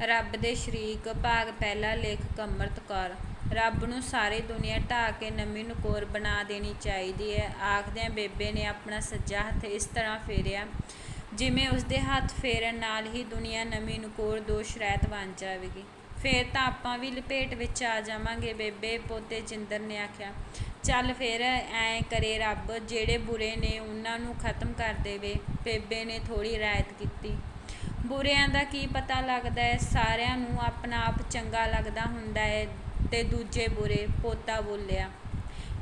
ਰੱਬ ਦੇ ਸ਼ਰੀਕ, ਭਾਗ ਪਹਿਲਾ ਲੇਖਕ ਅੰਮ੍ਰਿਤ ਕੌਰ। ਰੱਬ ਨੂੰ ਸਾਰੀ ਦੁਨੀਆ ਢਾਹ ਕੇ ਨਵੀਂ ਨਕੋਰ ਬਣਾ ਦੇਣੀ ਚਾਹੀਦੀ ਹੈ। ਆਖਦਿਆਂ ਬੇਬੇ ਨੇ ਆਪਣਾ ਸੱਜਾ ਹੱਥ ਇਸ ਤਰ੍ਹਾਂ ਫੇਰਿਆ, ਜਿਵੇਂ ਉਸਦੇ ਹੱਥ ਫੇਰਨ ਨਾਲ ਹੀ ਦੁਨੀਆ ਨਵੀਂ ਨਕੋਰ ਦੋਸ਼ ਰਹਿਤ ਬਣ ਜਾਵੇਗੀ। ਫੇਰ ਤਾਂ ਆਪਾਂ ਵੀ ਲਪੇਟ ਵਿੱਚ ਆ ਜਾਵਾਂਗੇ। ਬੇਬੇ ਪੋਤੇ ਚਿੰਦਰ ਨੇ ਆਖਿਆ, ਚੱਲ ਫੇਰ ਐਂ ਕਰੇ ਰੱਬ, ਜਿਹੜੇ ਬੁਰੇ ਨੇ ਉਹਨਾਂ ਨੂੰ ਖਤਮ ਕਰ ਦੇਵੇ। ਬੇਬੇ ਨੇ ਥੋੜੀ ਰਾਇਤ ਕੀਤੀ। ਬੁਰਿਆਂ ਦਾ ਕੀ ਪਤਾ ਲੱਗਦਾ ਹੈ? ਸਾਰਿਆਂ ਨੂੰ ਆਪਣਾ ਆਪ ਚੰਗਾ ਲੱਗਦਾ ਹੁੰਦਾ ਹੈ ਤੇ ਦੂਜੇ ਬੁਰੇ ਪੋਤਾ ਬੋਲਿਆ।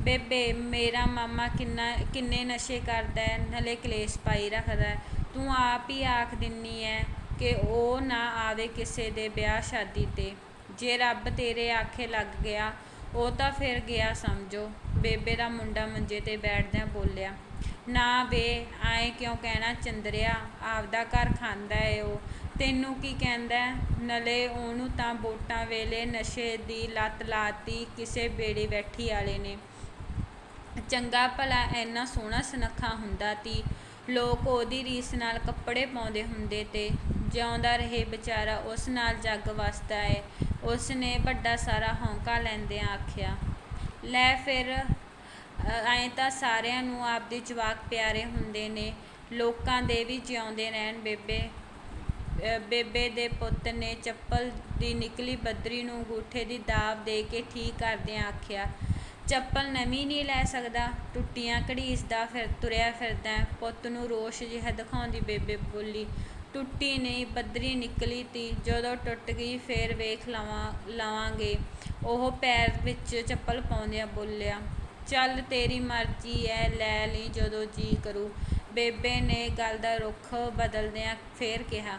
ਬੇਬੇ, ਮੇਰਾ ਮਾਮਾ ਕਿੰਨਾ, ਕਿੰਨੇ ਨਸ਼ੇ ਕਰਦਾ ਹੈ, ਨਲੇ ਕਲੇਸ਼ ਪਾਈ ਰੱਖਦਾ ਹੈ। ਤੂੰ ਆਪ ਹੀ ਆਖ ਦਿੰਨੀ ਹੈ ਕਿ ਉਹ ਨਾ ਆਵੇ ਕਿਸੇ ਦੇ ਵਿਆਹ ਸ਼ਾਦੀ ਤੇ। ਜੇ ਰੱਬ ਤੇਰੇ ਆਖੇ ਲੱਗ ਗਿਆ, ਉਹ ਤਾਂ ਫਿਰ ਗਿਆ ਸਮਝੋ। ਬੇਬੇ ਦਾ ਮੁੰਡਾ ਮੰਜੇ ਤੇ ਬੈਠਦਿਆਂ ਬੋਲਿਆ, ਨਾ ਵੇ ਐਂ ਕਿਉਂ ਕਹਿਣਾ ਚੰਦਰਿਆ, ਆਪਦਾ ਘਰ ਖਾਂਦਾ ਏ ਉਹ। ਤੈਨੂੰ ਕੀ ਕਹਿੰਦਾ ਨਲੇ ਉਹਨੂੰ ਤਾਂ ਵੋਟਾਂ ਵੇਲੇ ਨਸ਼ੇ ਦੀ ਲੱਤ ਲਾਤੀ, ਕਿਸੇ ਬੇੜੇ ਬੈਠੀ ਵਾਲੇ ਨੇ। ਚੰਗਾ ਭਲਾ ਇੰਨਾ ਸੋਹਣਾ ਸੁਨੱਖਾ ਹੁੰਦਾ ਤੀ। ਲੋਕ ਉਹਦੀ ਰੀਸ ਨਾਲ ਕੱਪੜੇ ਪਾਉਂਦੇ ਹੁੰਦੇ ਤੇ। ਜਿਉਂਦਾ ਰਹੇ ਵਿਚਾਰਾ ਉਸ ਨਾਲ ਜੱਗ ਵਸਦਾ ਏ। ਉਸ ਨੇ ਵੱਡਾ ਸਾਰਾ ਹੌਂਕਾ ਲੈਂਦਿਆਂ ਆਖਿਆ, ਲੈ ਫਿਰ ਐਂ ਤਾਂ ਸਾਰਿਆਂ ਨੂੰ ਆਪਦੇ ਜਵਾਕ ਪਿਆਰੇ ਹੁੰਦੇ ਨੇ, ਲੋਕਾਂ ਦੇ ਵੀ ਜਿਉਂਦੇ ਰਹਿਣ ਬੇਬੇ। ਬੇਬੇ ਦੇ ਪੁੱਤ ਨੇ ਚੱਪਲ ਦੀ ਨਿਕਲੀ ਬੱਦਰੀ ਨੂੰ ਅੰਗੂਠੇ ਦੀ ਦਾਵ ਦੇ ਕੇ ਠੀਕ ਕਰਦਿਆਂ ਆਖਿਆ, ਚੱਪਲ ਨਵੀਂ ਨਹੀਂ ਲੈ ਸਕਦਾ, ਟੁੱਟੀਆਂ ਘੜੀਸਦਾ ਫਿਰ ਤੁਰਿਆ ਫਿਰਦਾ ਪੁੱਤ ਨੂੰ ਰੋਸ਼ ਜਿਹਾ ਦਿਖਾਉਂਦੀ ਬੇਬੇ ਬੋਲੀ, ਟੁੱਟੀ ਨਹੀਂ, ਬੱਦਰੀ ਨਿਕਲੀ ਤੀ, ਜਦੋਂ ਟੁੱਟ ਗਈ ਫੇਰ ਵੇਖ ਲਵਾਂ, ਲਵਾਂਗੇ। ਉਹ ਪੈਰ ਵਿੱਚ ਚੱਪਲ ਪਾਉਂਦਿਆਂ ਬੋਲਿਆ ਚੱਲ ਤੇਰੀ ਮਰਜ਼ੀ ਐ, ਲੈ ਲਈ ਜਦੋਂ ਜੀ ਕਰੂ। ਬੇਬੇ ਨੇ ਗੱਲ ਦਾ ਰੁੱਖ ਬਦਲਦਿਆਂ ਫੇਰ ਕਿਹਾ,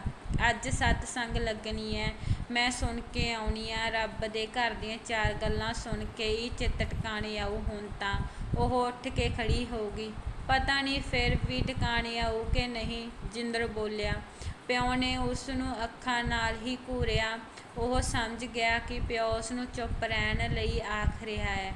ਅੱਜ ਸਤਸੰਗ ਲੱਗਣੀ ਐ, ਮੈਂ ਸੁਣ ਕੇ ਆਉਣੀ ਆ, ਰੱਬ ਦੇ ਘਰ ਦੀਆਂ ਚਾਰ ਗੱਲਾਂ ਸੁਣ ਕੇ ਹੀ ਚਿੱਤ ਟਿਕਾਣੇ ਆਉ ਹੁਣ ਤਾਂ। ਉਹ ਉੱਠ ਕੇ ਖੜੀ ਹੋਊਗੀ। ਪਤਾ ਨਹੀਂ ਫਿਰ ਵੀ ਟਿਕਾਣੇ ਆਊ ਕਿ ਨਹੀਂ, ਜਿੰਦਰ ਬੋਲਿਆ। ਪਿਓ ਨੇ ਉਸ ਨੂੰ ਅੱਖਾਂ ਨਾਲ ਹੀ ਘੂਰਿਆ। ਉਹ ਸਮਝ ਗਿਆ ਕਿ ਪਿਓ ਉਸ ਨੂੰ ਚੁੱਪ ਰਹਿਣ ਲਈ ਆਖ ਰਿਹਾ ਹੈ।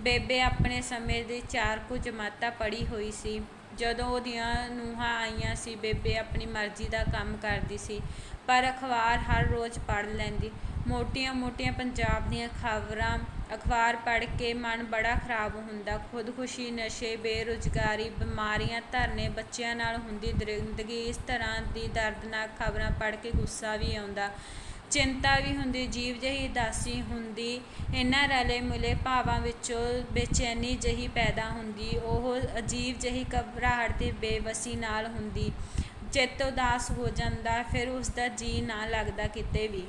ਬੇਬੇ ਆਪਣੇ ਸਮੇਂ ਦੀ ਚਾਰ ਕੁ ਜਮਾਤਾਂ ਪੜ੍ਹੀ ਹੋਈ ਸੀ। ਜਦੋਂ ਉਹਦੀਆਂ ਨੂੰਹਾਂ ਆਈਆਂ ਸੀ, ਬੇਬੇ ਆਪਣੀ ਮਰਜ਼ੀ ਦਾ ਕੰਮ ਕਰਦੀ ਸੀ, ਪਰ ਅਖਬਾਰ ਹਰ ਰੋਜ਼ ਪੜ੍ਹ ਲੈਂਦੀ। ਮੋਟੀਆਂ-ਮੋਟੀਆਂ ਪੰਜਾਬ ਦੀਆਂ ਖਬਰਾਂ ਅਖਬਾਰ ਪੜ੍ਹ ਕੇ ਮਨ ਬੜਾ ਖਰਾਬ ਹੁੰਦਾ। ਖੁਦਕੁਸ਼ੀ, ਨਸ਼ੇ, ਬੇਰੁਜ਼ਗਾਰੀ, ਬਿਮਾਰੀਆਂ ਧਰਨੇ ਬੱਚਿਆਂ ਨਾਲ ਹੁੰਦੀ। ਦਰਿੰਦਗੀ ਇਸ ਤਰ੍ਹਾਂ ਦੀ ਦਰਦਨਾਕ ਖਬਰਾਂ ਪੜ੍ਹ ਕੇ ਗੁੱਸਾ ਵੀ ਆਉਂਦਾ। ਚਿੰਤਾ ਵੀ ਹੁੰਦੀ, ਜੀਵ ਜਹੀ ਉਦਾਸੀ ਹੁੰਦੀ, ਇਹਨਾਂ ਰਲੇ ਮਿਲੇ ਭਾਵਾਂ ਵਿੱਚੋਂ ਬੇਚੈਨੀ ਜਹੀ ਪੈਦਾ ਹੁੰਦੀ, ਉਹ ਅਜੀਬ ਜਹੀ ਘਬਰਾਹਟ ਤੇ ਬੇਵਸੀ ਨਾਲ ਹੁੰਦੀ, ਚਿੱਤ ਉਦਾਸ ਹੋ ਜਾਂਦਾ, ਫਿਰ ਉਸ ਦਾ ਜੀ ਨਾ ਲੱਗਦਾ ਕਿਤੇ ਵੀ।